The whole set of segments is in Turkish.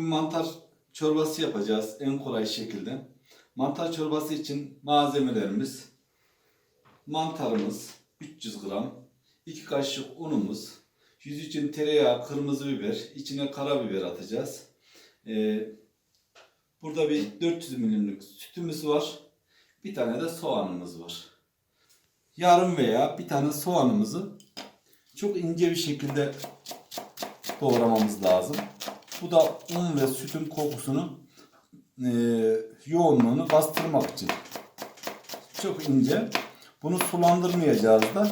Bugün mantar çorbası yapacağız en kolay şekilde. Mantar çorbası için malzemelerimiz mantarımız 300 gram, 2 kaşık unumuz, 100 için tereyağı, kırmızı biber, içine karabiber atacağız. Ee, burada bir 400 milimlik sütümüz var. Bir tane de soğanımız var. Yarım veya bir tane soğanımızı çok ince bir şekilde doğramamız lazım. Bu da un ve sütün kokusunu e, yoğunluğunu bastırmak için. Çok ince. Bunu sulandırmayacağız da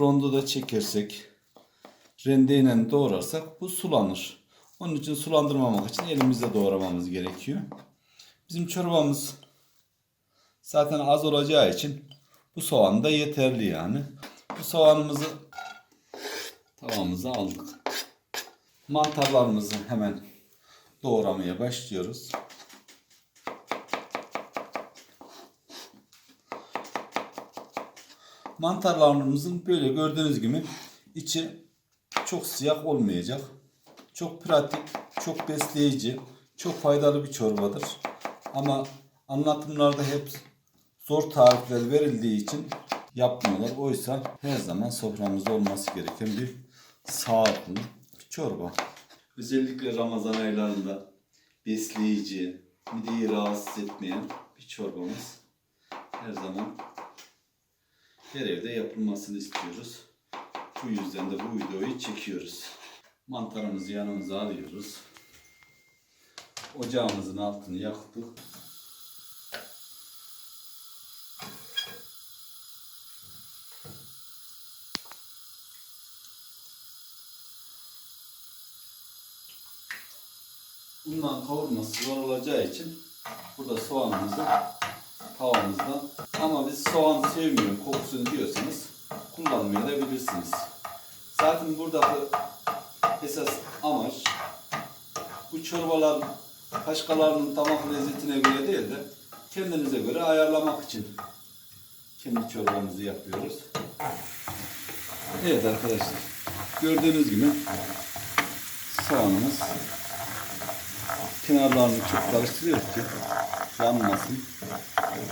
rondoda çekersek rendeyle doğrarsak bu sulanır. Onun için sulandırmamak için elimizde doğramamız gerekiyor. Bizim çorbamız zaten az olacağı için bu soğan da yeterli yani. Bu soğanımızı tavamıza aldık. Mantarlarımızı hemen doğramaya başlıyoruz. Mantarlarımızın böyle gördüğünüz gibi içi çok siyah olmayacak. Çok pratik, çok besleyici, çok faydalı bir çorbadır. Ama anlatımlarda hep zor tarifler verildiği için yapmıyorlar. Oysa her zaman soframızda olması gereken bir sağlıklı çorba. Özellikle Ramazan aylarında besleyici, mideyi rahatsız etmeyen bir çorbamız. Her zaman her evde yapılmasını istiyoruz. Bu yüzden de bu videoyu çekiyoruz. Mantarımızı yanımıza alıyoruz. Ocağımızın altını yaktık. Bundan kavurması zor olacağı için burada soğanımızı tavamızda ama biz soğan sevmiyorum kokusunu diyorsanız kullanmayabilirsiniz. Zaten buradaki esas amaç bu çorbalar başkalarının damak lezzetine göre değil de kendinize göre ayarlamak için kendi çorbamızı yapıyoruz. Evet arkadaşlar gördüğünüz gibi soğanımız kenarlarını çok karıştırıyoruz ki yanmasın.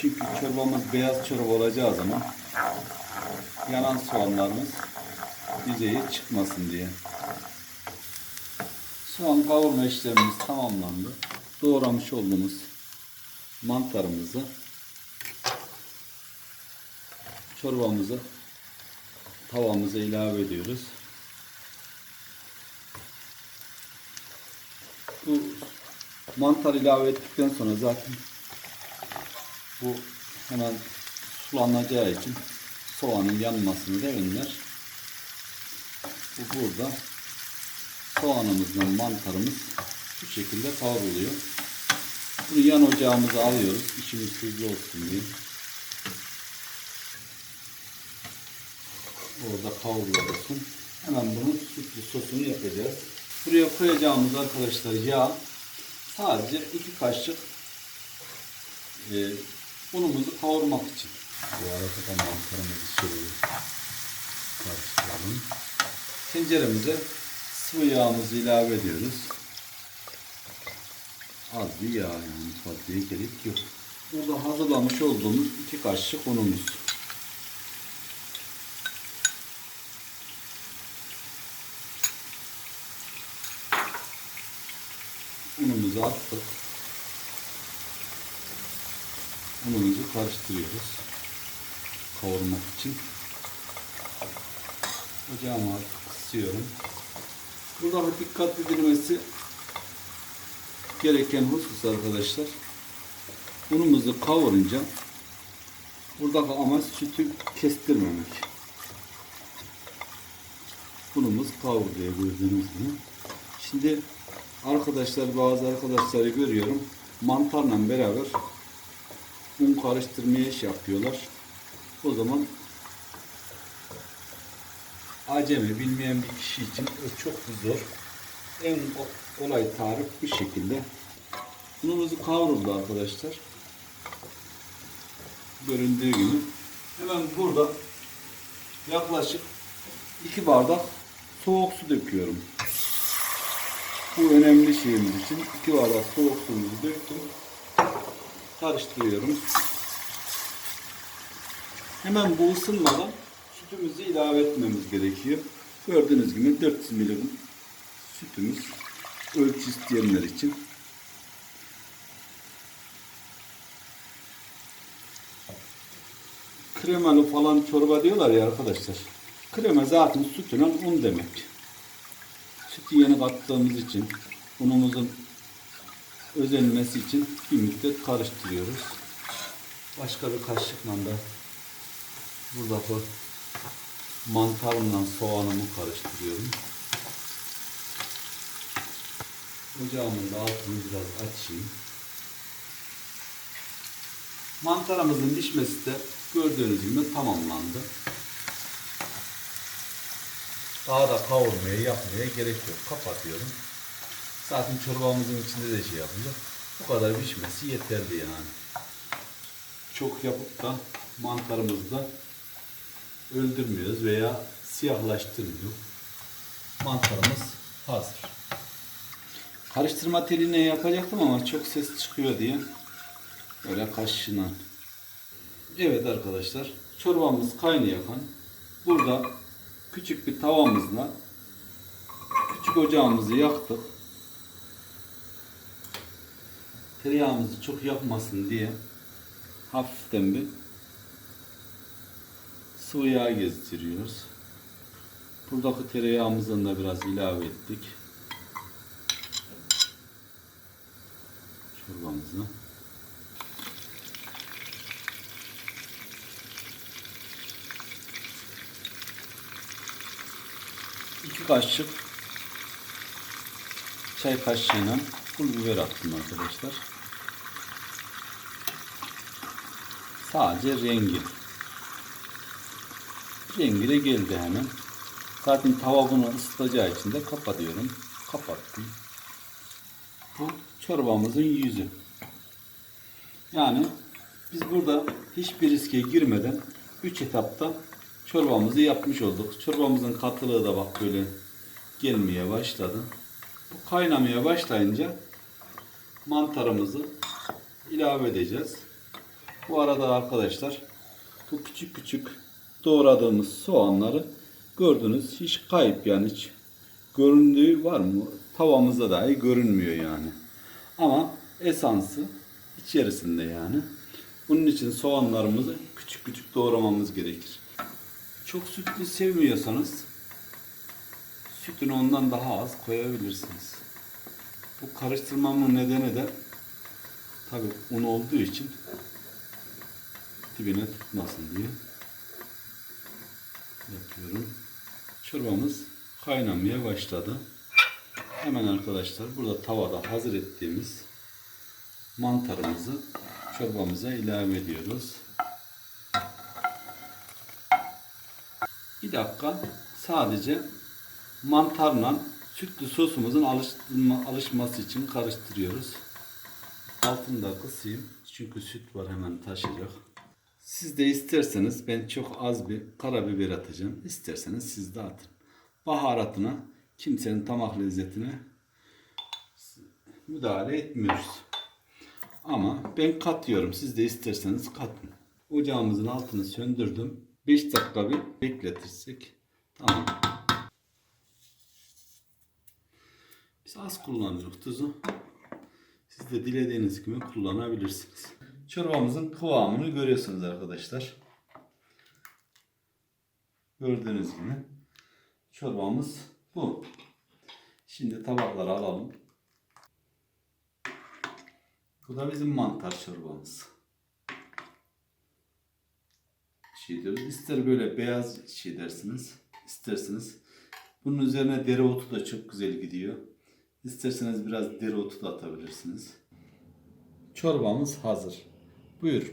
Çünkü çorbamız beyaz çorba olacağı zaman yanan soğanlarımız yüzeye çıkmasın diye. Soğan kavurma işlemimiz tamamlandı. Doğramış olduğumuz mantarımızı çorbamızı tavamıza ilave ediyoruz. Bu mantar ilave ettikten sonra zaten bu hemen sulanacağı için soğanın yanmasını da önler. Bu burada soğanımızla mantarımız bu şekilde kavruluyor. Bunu yan ocağımıza alıyoruz. İçimiz hızlı olsun diye. Orada kavruluyorsun. Hemen bunun sütlü sosunu yapacağız. Buraya koyacağımız arkadaşlar yağ sadece iki kaşık e, unumuzu kavurmak için. Bu arada da mantarımızı şöyle karıştıralım. Tenceremize sıvı yağımızı ilave ediyoruz. Az bir yağ yani fazlaya gerek yok. Burada hazırlamış olduğumuz iki kaşık unumuz. Unumuzu attık. Unumuzu karıştırıyoruz. Kavurmak için. Ocağımı kısıyorum. Burada dikkat edilmesi gereken husus arkadaşlar. Unumuzu kavurunca buradaki amaç sütü kestirmemek. Unumuz kavruluyor gördüğünüz gibi. Şimdi arkadaşlar bazı arkadaşları görüyorum mantarla beraber un karıştırmaya iş yapıyorlar. O zaman acemi bilmeyen bir kişi için çok zor. En kolay tarif bu şekilde. Unumuzu kavruldu arkadaşlar. Göründüğü gibi. Hemen burada yaklaşık 2 bardak soğuk su döküyorum. Bu önemli şeyimiz için iki bardak soğuk suyumuzu döktüm. Karıştırıyorum. Hemen bu ısınmadan sütümüzü ilave etmemiz gerekiyor. Gördüğünüz gibi 400 milim sütümüz ölçü isteyenler için. Kremalı falan çorba diyorlar ya arkadaşlar. Krema zaten sütüne un demek. Sütü yeni kattığımız için unumuzun özenmesi için bir müddet karıştırıyoruz. Başka bir kaşıkla da buradaki mantarımla soğanımı karıştırıyorum. Ocağımın da altını biraz açayım. Mantarımızın pişmesi de gördüğünüz gibi tamamlandı. Daha da kavurmaya yapmaya gerek yok. Kapatıyorum. Zaten çorbamızın içinde de şey yapıyor. Bu kadar pişmesi yeterli yani. Çok yapıp da mantarımızı da öldürmüyoruz veya siyahlaştırmıyor. Mantarımız hazır. Karıştırma teline yapacaktım ama çok ses çıkıyor diye böyle kaşığına. Evet arkadaşlar çorbamız kaynıyorken burada küçük bir tavamızla küçük ocağımızı yaktık. Tereyağımızı çok yakmasın diye hafiften bir sıvı yağ gezdiriyoruz. Buradaki tereyağımızdan da biraz ilave ettik. Çorbamızı. İki kaşık çay kaşığıyla pul biber attım arkadaşlar. Sadece rengi. Rengi de geldi hemen. Zaten tava bunu ısıtacağı için de kapatıyorum. Kapattım. Bu çorbamızın yüzü. Yani biz burada hiçbir riske girmeden 3 etapta çorbamızı yapmış olduk. Çorbamızın katılığı da bak böyle gelmeye başladı. Bu kaynamaya başlayınca mantarımızı ilave edeceğiz. Bu arada arkadaşlar bu küçük küçük doğradığımız soğanları gördünüz hiç kayıp yani hiç göründüğü var mı? Tavamızda dahi görünmüyor yani. Ama esansı içerisinde yani. Bunun için soğanlarımızı küçük küçük doğramamız gerekir. Çok sütlü sevmiyorsanız sütünü ondan daha az koyabilirsiniz. Bu karıştırmamın nedeni de tabi un olduğu için dibine tutmasın diye yapıyorum. Çorbamız kaynamaya başladı. Hemen arkadaşlar burada tavada hazır ettiğimiz mantarımızı çorbamıza ilave ediyoruz. Bir dakika sadece mantarla sütlü sosumuzun alıştırma, alışması için karıştırıyoruz. Altını da kısayım. Çünkü süt var hemen taşıyacak. Siz de isterseniz ben çok az bir karabiber atacağım. İsterseniz siz de atın. Baharatına kimsenin damak lezzetine müdahale etmiyoruz. Ama ben katıyorum. Siz de isterseniz katın. Ocağımızın altını söndürdüm. 5 dakika bir bekletirsek tamam. Biz az kullanıyoruz tuzu. Siz de dilediğiniz gibi kullanabilirsiniz. Çorbamızın kıvamını görüyorsunuz arkadaşlar. Gördüğünüz gibi çorbamız bu. Şimdi tabaklara alalım. Bu da bizim mantar çorbamız. Şey diyoruz. İster böyle beyaz şey dersiniz, isterseniz. Bunun üzerine dereotu da çok güzel gidiyor. İsterseniz biraz dereotu da atabilirsiniz. Çorbamız hazır. Buyur.